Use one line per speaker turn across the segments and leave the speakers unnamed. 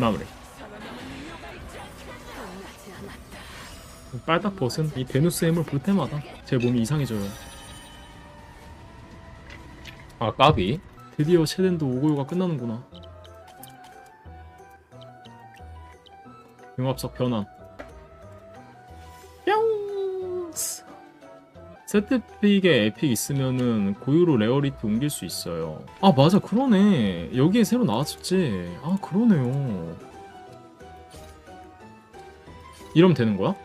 마무리. 빨딱 벗은 이 베누스의 힘을 볼 때마다 제 몸이 이상해져요. 아 까비. 드디어 쉐덴도 오고요가 끝나는구나. 융합석 변환. 뿅. 세트픽에 에픽 있으면은 고유로 레어리티 옮길 수 있어요. 아 맞아 그러네. 여기에 새로 나왔었지. 아 그러네요. 이러면 되는 거야?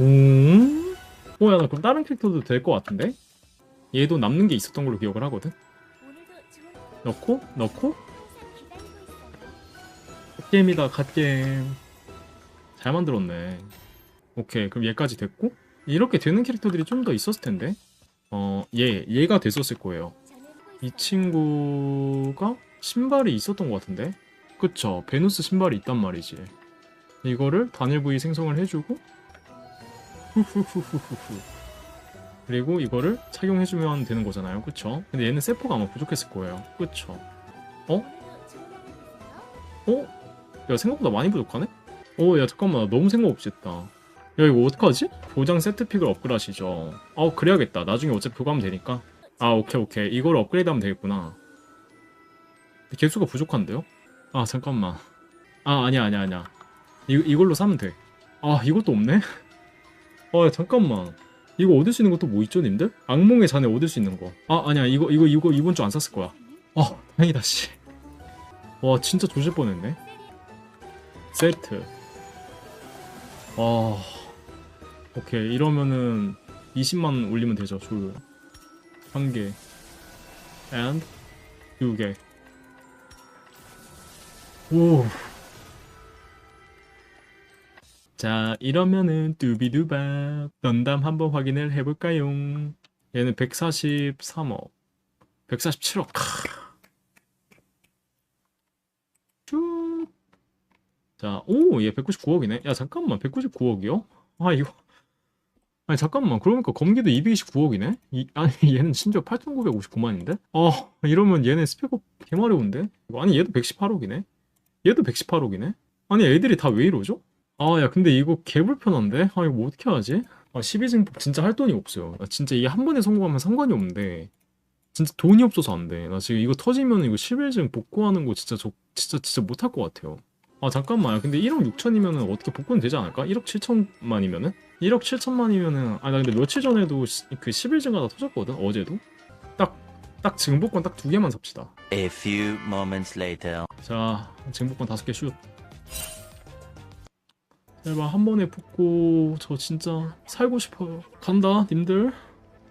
음? 어, 야, 나 그럼 다른 캐릭터도 될 것 같은데? 얘도 남는 게 있었던 걸로 기억을 하거든? 넣고, 넣고, 갓게임이다, 갓게임. 잘 만들었네. 오케이, 그럼 얘까지 됐고, 이렇게 되는 캐릭터들이 좀 더 있었을 텐데? 어, 얘, 얘가 됐었을 거예요. 이 친구가 신발이 있었던 것 같은데? 그쵸, 베누스 신발이 있단 말이지. 이거를 단일 부위 생성을 해주고, 후후후후후후. 그리고 이거를 착용해주면 되는 거잖아요. 그쵸? 근데 얘는 세포가 아마 부족했을 거예요. 그쵸? 어? 어? 야, 생각보다 많이 부족하네? 어, 야, 잠깐만. 나 너무 생각 없이 했다. 야, 이거 어떡하지? 보장 세트픽을 업그레이드하시죠. 어, 그래야겠다. 나중에 어차피 그거 하면 되니까. 아, 오케이, 오케이. 이걸 업그레이드 하면 되겠구나. 개수가 부족한데요? 아, 잠깐만. 아, 아니야, 아니야, 아니야. 이, 이걸로 사면 돼. 아, 이것도 없네? 아, 잠깐만. 이거 얻을 수 있는 것도 뭐 있죠, 님들? 악몽의 잔에 얻을 수 있는 거. 아, 아니야. 이거, 이거, 이거 이번 주 안 샀을 거야. 아, 다행이다, 씨. 와, 진짜 조질 뻔했네. 세트. 와. 오케이. 이러면은 20만 올리면 되죠, 조율. 한 개. and 두 개. 오. 자, 이러면은 뚜비두바 넌담 한번 확인을 해볼까요? 얘는 143억, 147억. 쭉. 자, 오, 얘 199억이네. 야, 잠깐만, 199억이요? 아, 이거. 아니, 잠깐만. 그러니까 검기도 229억이네? 이, 아니, 얘는 심지어 8,959만인데? 어, 이러면 얘는 스펙업 개마려운데? 아니, 얘도 118억이네? 얘도 118억이네? 아니, 애들이 다 왜 이러죠? 아, 야, 근데 이거 개 불편한데? 아, 이거 뭐 어떻게 하지? 아, 12증폭 진짜 할 돈이 없어요. 나 진짜 이게 한 번에 성공하면 상관이 없는데, 진짜 돈이 없어서 안 돼. 나 지금 이거 터지면 이거 11증 복구하는 거 진짜 저, 진짜, 진짜 못할 것 같아요. 아, 잠깐만. 근데 1억 6천이면은 어떻게 복구는 되지 않을까? 1억 7천만이면은? 1억 7천만이면은, 아, 나 근데 며칠 전에도 시- 그 11증 하나 터졌거든? 어제도? 딱, 딱 증복권 딱 두 개만 삽시다.
A few moments later.
자, 증복권 다섯 개 슛. 제발 한 번에 붙고 저 진짜 살고 싶어요. 간다, 님들.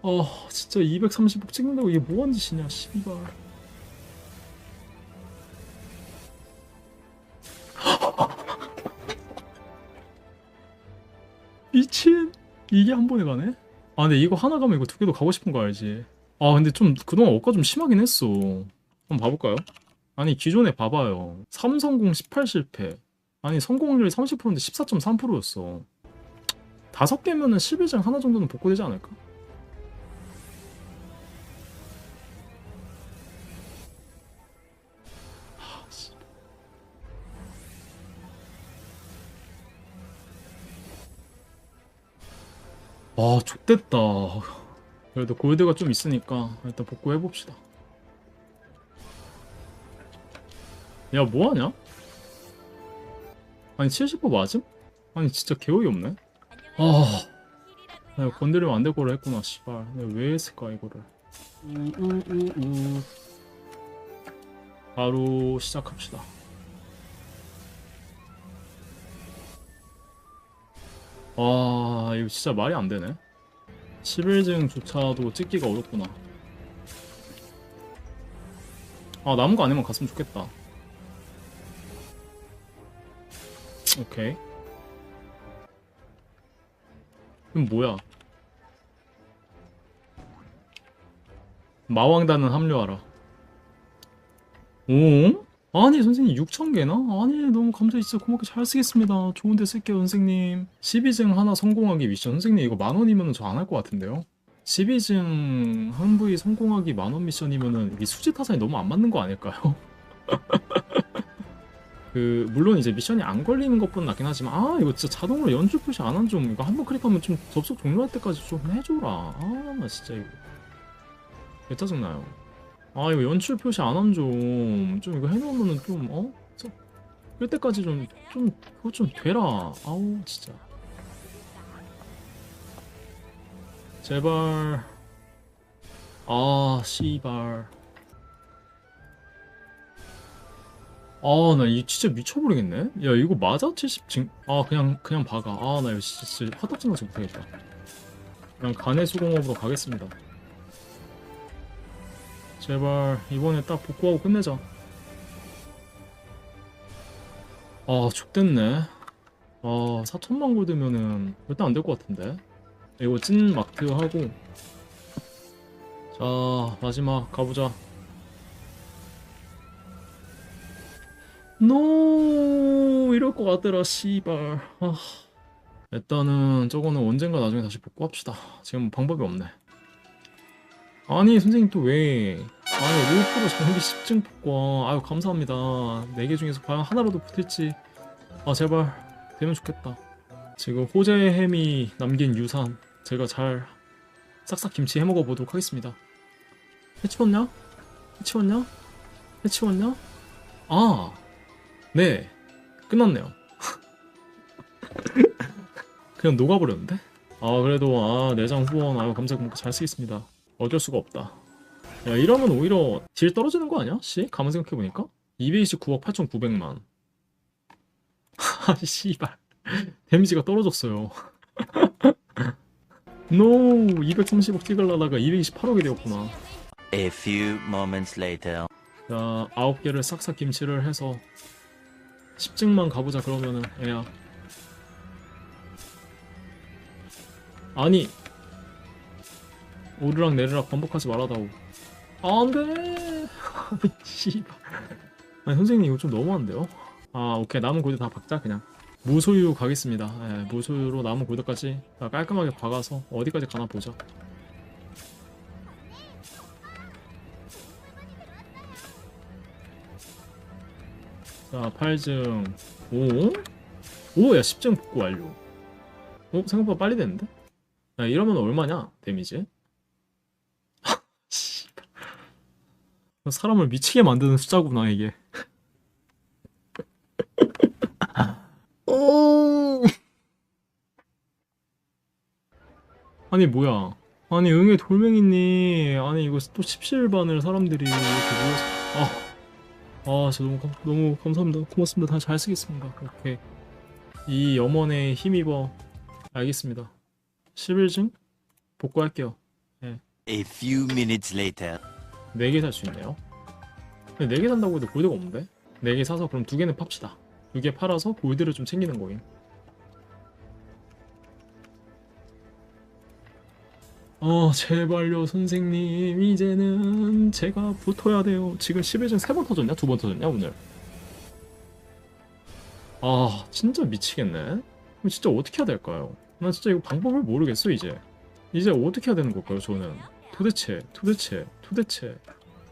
어, 진짜 230억 찍는다고 이게 뭐하는 짓이냐, 씨발. 미친. 이게 한 번에 가네? 아, 근데 이거 하나 가면 이거 두 개도 가고 싶은 거 알지? 아, 근데 좀 그동안 억가 좀 심하긴 했어. 한번 봐볼까요? 아니 기존에 봐봐요. 삼성공 18 실패. 아니 성공률이 30%인데 14.3%였어. 다섯 개면은 11장 하나 정도는 복구되지 않을까? 아, 좆됐다. 그래도 골드가 좀 있으니까 일단 복구해봅시다. 야 뭐하냐? 아니 70% 맞음? 아니 진짜 개어이 없네 아 내가 건드리면 안 될 거를 했구나 씨발 내가 왜 했을까 이거를 우우우우 바로 시작합시다 아 이거 진짜 말이 안 되네 11증조차도 찍기가 어렵구나 아 남은 거 아니면 갔으면 좋겠다 오케이. 그럼 뭐야? 마왕단은 합류하라. 오? 아니 선생님 6,000개나? 아니 너무 감사히 진짜 고맙게 잘 쓰겠습니다. 좋은데 쓸게요 선생님. 12증 하나 성공하기 미션. 선생님 이거 만 원이면 저 안 할 것 같은데요? 12증 한 부위 성공하기 만원 미션이면은 이 수지 타산이 너무 안 맞는 거 아닐까요? 그 물론 이제 미션이 안 걸리는 것보다 낫긴 하지만 아 이거 진짜 자동으로 연출 표시 안 한 좀 이거 한 번 클릭하면 좀 접속 종료할 때까지 좀 해줘라 아 나 진짜 이거 개 짜증나요 아 이거 연출 표시 안한좀좀 이거 해놓으면은 좀 어? 저, 끌 때까지 좀 좀 그거 좀 되라 아우 진짜 제발 아 씨발 아, 나 이 진짜 미쳐버리겠네. 야, 이거 맞아? 70 징? 아, 그냥 그냥 박아. 아, 나 이거 진짜 화딱지 나서 못하겠다. 그냥 간의 수공업으로 가겠습니다. 제발 이번에 딱 복구하고 끝내자. 아, 족됐네. 아, 4천만 골드면은 일단 안 될 것 같은데. 이거 찐 마트 하고. 자, 마지막 가보자. 노 이럴 것 같더라 씨발 아. 일단은 저거는 언젠가 나중에 다시 복구합시다 지금 방법이 없네 아니 선생님 또 왜? 아니 로프로 장비 10증 복구 아유 감사합니다. 4개 중에서 과연 하나라도 붙을지. 아 제발. 되면 좋겠다. 지금 호재의 햄이 남긴 유산 제가 잘 싹싹 김치 해먹어 보도록 하겠습니다. 해치웠냐? 해치웠냐? 해치웠냐? 아 네. 끝났네요. 그냥 녹아버렸는데? 아 그래도 아 내장 후원. 아유 감사 잘 쓰겠습니다 어쩔 수가 없다 야 이러면 오히려 딜 떨어지는 거 아니야? 씨? 가만 생각해보니까 229억 8,900만 아 씨발 데미지가 떨어졌어요 노 230억 찍으려다가 228억이 되었구나
A few moments later.
자, 아홉 개를 싹싹 김치를 해서 10증만 가보자 그러면은 애야. 아니 오르락 내리락 반복하지 말아다오. 안돼. 아니 씨발. 아니 선생님 이거 좀 너무한데요? 아 오케이 남은 골드 다 박자 그냥. 무소유 가겠습니다. 예, 무소유로 남은 골드까지 다 깔끔하게 박아서 어디까지 가나 보자. 자, 8증 5? 오, 야, 10증 복구 완료. 어, 생각보다 빨리 됐는데? 야, 이러면 얼마냐, 데미지? 씨발. 사람을 미치게 만드는 숫자구나, 이게. 오. 아니, 뭐야. 아니, 응애 돌멩이니. 아니, 이거 또 17반을 사람들이 이렇게 모여서. 아. 아, 진짜 너무, 감- 너무 감사합니다. 고맙습니다. 다 잘 쓰겠습니다. 오케이. 이 염원에 힘입어. 알겠습니다. 11증? 복구할게요.
A few minutes later.
4개 살 수 있네요. 근데 4개 산다고 해도 골드가 없는데? 4개 사서 그럼 2개는 팝시다. 2개 팔아서 골드를 좀 챙기는 거임. 어, 제발요, 선생님. 이제는 제가 붙어야 돼요. 지금 11증 3번 터졌냐? 2번 터졌냐, 오늘? 아, 진짜 미치겠네. 그럼 진짜 어떻게 해야 될까요? 나 진짜 이거 방법을 모르겠어, 이제. 이제 어떻게 해야 되는 걸까요, 저는? 도대체, 도대체, 도대체.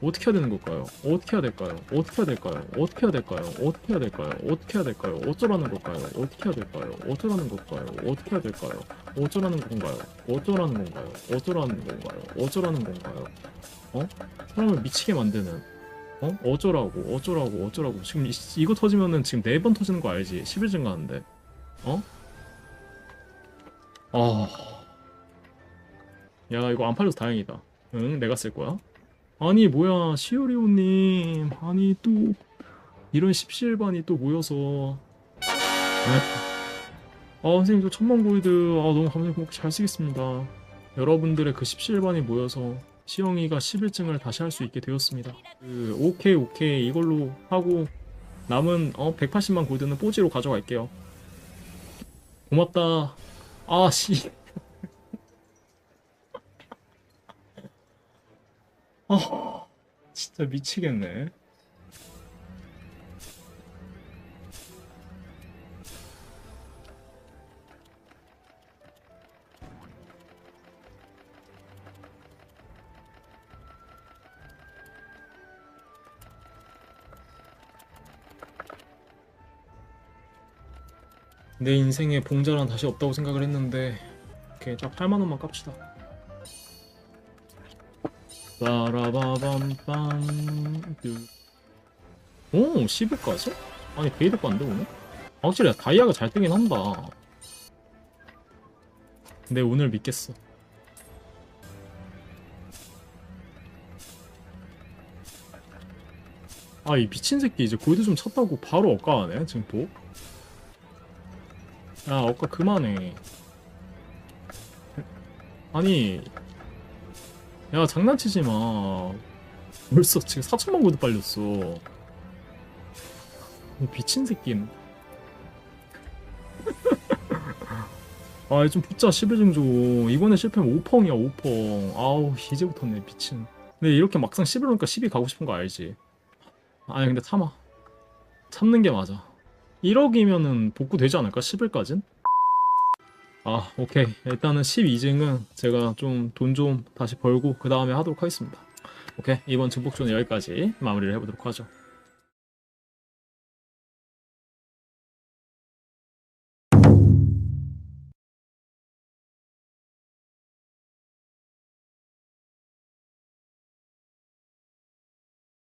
어떻게 해야 되는 걸까요? 어떻게 해야 될까요? 어떻게 해야 될까요? 어떻게 해야 될까요? 어떻게 해야 될까요? 어떻게 해야 될까요? 어쩌라는 걸까요? 어떻게 해야 될까요? 어쩌라는 걸까요? 어떻게 해야 될까요? 어쩌라는 건가요? 어쩌라는 건가요? 어쩌라는 건가요? 어쩌라는 건가요? 어? 사람을 미치게 만드는 어? 어쩌라고 어쩌라고 어쩌라고 지금 이, 이거 터지면은 지금 네 번 터지는 거 알지? 11증 가는데 어? 아... 야 이거 안 팔려서 다행이다. 응 내가 쓸 거야? 아니 뭐야 시오리오님. 아니 또 이런 17반이 또 모여서. 네? 아 선생님 저 천만 골드 아 너무 감사합니다 잘 쓰겠습니다. 여러분들의 그 17반이 모여서 시영이가 11증을 다시 할 수 있게 되었습니다. 그 오케이 오케이. 이걸로 하고 남은 어 180만 골드는 뽀지로 가져갈게요. 고맙다. 아씨 아 진짜 미치겠네. 내 인생에 봉자란 다시 없다고 생각을 했는데 오케이 딱 8만원만 깝시다 빠라바밤빰 오 10위까지? 아니 베이드가 안돼 오늘? 확실히 다이아가 잘 뜨긴 한다 근데 오늘 믿겠어 아 이 미친 새끼 이제 골드 좀 쳤다고 바로 엇가하네 지금 또 야, 엇가 그만해. 아니, 야, 장난치지 마. 벌써 지금 4천만 골드 빨렸어. 이 미친 새끼는. 아, 좀 붙자, 11증조. 이번에 실패하면 5펑이야, 5펑. 아우, 이제부터네, 미친. 근데 이렇게 막상 11오니까 12 가고 싶은 거 알지? 아니, 근데 참아. 참는 게 맞아. 1억이면은 복구 되지 않을까? 10일까진? 아, 오케이. 일단은 12증은 제가 좀돈좀 다시 벌고 그 다음에 하도록 하겠습니다. 오케이. 이번 증폭존 여기까지 마무리를 해보도록 하죠.